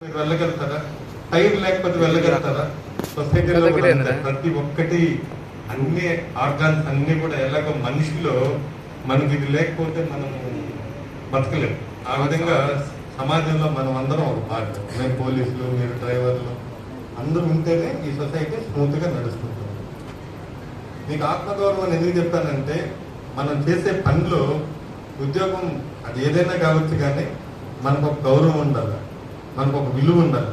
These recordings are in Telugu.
మీరు వెళ్ళగలుగుతారా? టైర్ లేకపోతే వెళ్ళగలుగుతారా? సొసైటీలో? ప్రతి ఒక్కటి అన్ని ఆర్గాన్స్ అన్ని కూడా ఎలాగో మనిషిలో మనకి ఇది లేకపోతే మనం బతకలేము ఆ విధంగా సమాజంలో మనం అందరం ఒక భాగం. మేము పోలీసులు మీరు డ్రైవర్లు అందరూ ఉంటేనే ఈ సొసైటీ స్మూత్గా నడుస్తుంటుంది మీకు ఆత్మగౌరవం ఎందుకు చెప్పానంటే మనం చేసే పనిలో ఉద్యోగం అది ఏదైనా కావచ్చు కానీ మనకు ఒక గౌరవం ఉండాలి. మనకు ఒక విలువ ఉండాలి.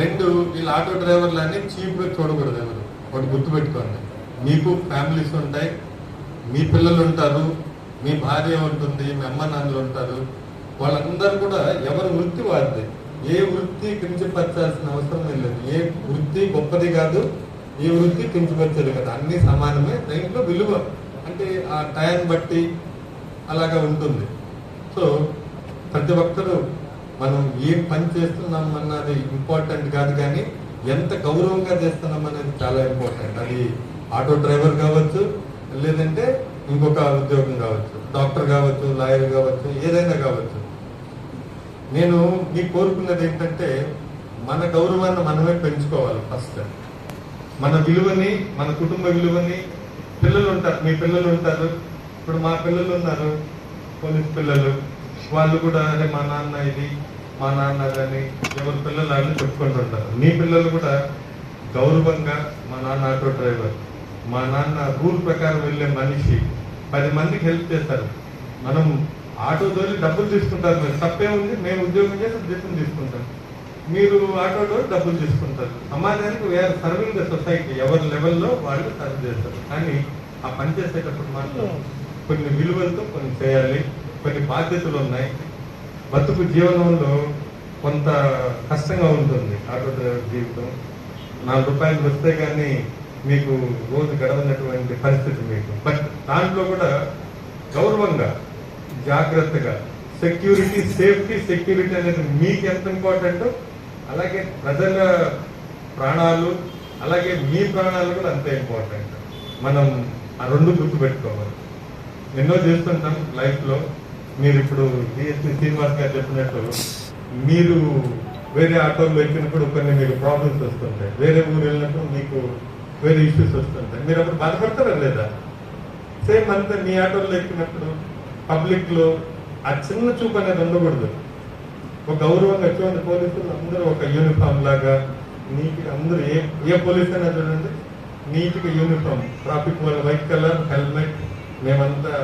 రెండు వీళ్ళ ఆటో డ్రైవర్లు అన్ని చూడకూడదు ఎవరు. ఒకటి గుర్తుపెట్టుకోండి. మీకు ఫ్యామిలీస్ ఉంటాయి మీ పిల్లలు ఉంటారు మీ భార్య ఉంటుంది మీ అమ్మ నాన్నలు ఉంటారు. వాళ్ళందరూ కూడా ఎవరి వృత్తి వారిది ఏ వృత్తి కించపరచాల్సిన అవసరం లేదు. ఏ వృత్తి గొప్పది కాదు ఏ వృత్తి కించపరచదు కదా. అన్ని సమానమే. దీంట్లో విలువ అంటే ఆ టైం బట్టి అలాగా ఉంటుంది. సో ప్రతి ఒక్కరూ మనం ఏం పని చేస్తున్నాం అన్నది ఇంపార్టెంట్ కాదు కానీ ఎంత గౌరవంగా చేస్తున్నాం అనేది చాలా ఇంపార్టెంట్ అది ఆటో డ్రైవర్ కావచ్చు లేదంటే ఇంకొక ఉద్యోగం కావచ్చు డాక్టర్ కావచ్చు లాయర్ కావచ్చు ఏదైనా కావచ్చు. నేను మీకు కోరుకున్నది ఏంటంటే మన గౌరవాన్ని మనమే పెంచుకోవాలి ఫస్ట్ మన విలువని మన కుటుంబ విలువని పిల్లలు ఉంటారు మీ పిల్లలు ఉంటారు ఇప్పుడు మా పిల్లలు ఉన్నారు పోలీస్ పిల్లలు వాళ్ళు కూడా అదే మా నాన్న ఇది మా నాన్న అని ఎవరి పిల్లలు వాళ్ళు చెప్పుకుంటుంటారు మీ పిల్లలు కూడా గౌరవంగా మా నాన్న ఆటో డ్రైవర్. మా నాన్న రూల్ ప్రకారం వెళ్ళే మనిషి. పది మందికి హెల్ప్ చేస్తారు. మనం ఆటో తోలి డబ్బులు తీసుకుంటారు మీరు తప్పే ఉంది మేము ఉద్యోగం చేసి జీతం తీసుకుంటాం. మీరు ఆటోలో డబ్బులు తీసుకుంటారు. సమాజానికి వేరే సర్వింగ్ ద సొసైటీ ఎవరి లెవెల్లో వాళ్ళు సర్వ్ చేస్తారు. కానీ ఆ పని చేసేటప్పుడు మాత్రం కొన్ని విలువలతో కొన్ని చేయాలి. కొన్ని బాధ్యతలు ఉన్నాయి. బతుకు జీవనంలో కొంత కష్టంగా ఉంటుంది ఆటో డ్రైవర్ జీవితం. నాలుగు రూపాయలు వస్తే కానీ మీకు రోజు గడవనటువంటి పరిస్థితి మీకు. బట్ దాంట్లో కూడా గౌరవంగా జాగ్రత్తగా సెక్యూరిటీ సేఫ్టీ సెక్యూరిటీ అనేది మీకు ఎంత ఇంపార్టెంట్ అలాగే ప్రజల ప్రాణాలు అలాగే మీ ప్రాణాలు కూడా అంతే ఇంపార్టెంట్. మనం ఆ రెండు గుర్తుపెట్టుకోవాలి. ఎన్నో చేస్తుంటాం లైఫ్లో. మీరు ఇప్పుడు డిఎస్పీ శ్రీనివాస్ గారు చెప్పినట్టు మీరు వేరే ఆటోలో ఎక్కినప్పుడు కొన్ని మీకు ప్రాబ్లమ్స్ వస్తుంటాయి. వేరే ఊరు వెళ్ళినప్పుడు మీకు వేరే ఇష్యూస్ వస్తుంటాయి. మీరు అప్పుడు బాధపడతారా లేదా? సేమ్ అంతా మీ ఆటోలో ఎక్కినప్పుడు పబ్లిక్లో ఆ చిన్న చూపు అనేది ఉండకూడదు. ఒక గౌరవంగా చూడండి పోలీసులు అందరూ ఒక యూనిఫామ్ లాగా నీట్గా అందరూ ఏ ఏ పోలీస్ అయినా చూడండి నీట్గా యూనిఫామ్ ట్రాఫిక్ వాళ్ళ వైట్ కలర్ హెల్మెట్ మేమంతా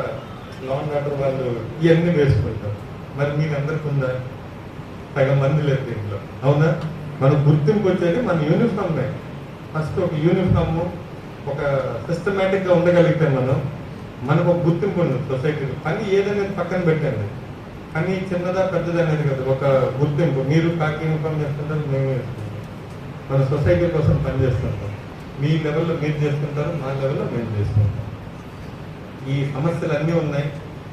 లాంగ్ ఆర్డర్ వాళ్ళు ఇవన్నీ వేసుకుంటాం మరి మీకు అందరికి ఉందా సగం మంది లేదు దీంట్లో. అవునా? మన గుర్తింపు వచ్చేది మన యూనిఫామ్ ఫస్ట్ ఒక యూనిఫామ్ ఒక సిస్టమేటిక్గా ఉండగలిగితే మనం మనకు ఒక గుర్తింపు ఉంది సొసైటీలో. పని ఏదైనా పక్కన పెట్టండి. పని చిన్నదా పెద్దదా అనేది కదా. ఒక గుర్తింపు. మీరు కాకి యూనిఫామ్ చేస్తుంటారు మేము వేసుకుంటాం. మన సొసైటీ కోసం పని చేస్తుంటాం. మీ లెవెల్లో మీరు చేసుకుంటారు మా లెవెల్లో మేము చేసుకుంటాం ఈ సమస్యలు అన్నీ ఉన్నాయి.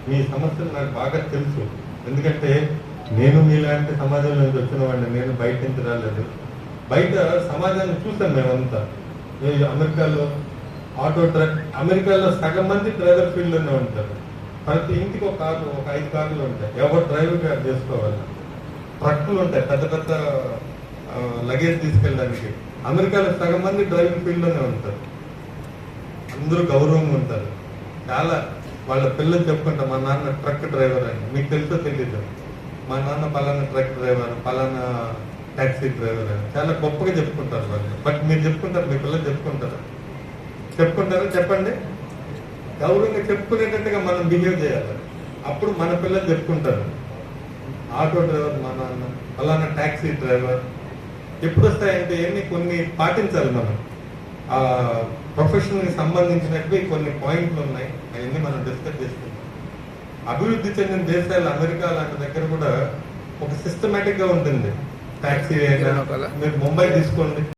మీ సమస్యలు నాకు బాగా తెలుసు. ఎందుకంటే నేను మీలాంటి సమాజంలో నుంచి వచ్చిన వాడిని నేను బయట నుంచి రాలేదు. బయట సమాజాన్ని చూసాం మేమంతా. అమెరికాలో ఆటో ట్రక్ అమెరికాలో సగం మంది డ్రైవర్ ఫీల్డ్లోనే ఉంటారు. ప్రతి ఇంటికి ఒక కార్లు ఒక ఐదు కార్లు ఉంటాయి. ఎవరు డ్రైవర్ గారు చేసుకోవాలి? ట్రక్కులు ఉంటాయి. పెద్ద పెద్ద లగేజ్ తీసుకెళ్ళడానికి. అమెరికాలో సగం మంది డ్రైవింగ్ ఫీల్డ్లోనే ఉంటారు. అందరూ గౌరవంగా ఉంటారు. చాలా వాళ్ళ పిల్లలు చెప్పుకుంటారు మా నాన్న ట్రక్ డ్రైవర్ అని. మీకు తెలుసో తెలీదు? మా నాన్న పలానా ట్రక్ డ్రైవర్ పలానా ట్యాక్సీ డ్రైవర్ అని. చాలా గొప్పగా చెప్పుకుంటారు వాళ్ళు. బట్ మీరు చెప్పుకుంటారు మీ పిల్లలు చెప్పుకుంటారు? చెప్పుకుంటారా? చెప్పండి. గౌరవంగా చెప్పుకునేటట్టుగా మనం బిహేవ్ చేయాలి. అప్పుడు మన పిల్లలు చెప్పుకుంటారు. ఆటో డ్రైవర్ మా నాన్న పలానా ట్యాక్సీ డ్రైవర్. ఎప్పుడు వస్తాయంటే ఎన్ని కొన్ని పాటించాలి మనం. ఆ ప్రొఫెషన్కి సంబంధించినట్టు కొన్ని పాయింట్లు ఉన్నాయి. అవన్నీ మనం డిస్కస్ చేసుకుంటాం అభివృద్ధి చెందిన దేశాలు అమెరికా లాంటి దగ్గర కూడా ఒక సిస్టమేటిక్గా ఉంటుంది. టాక్సీ అయినా మీరు ముంబై తీసుకోండి.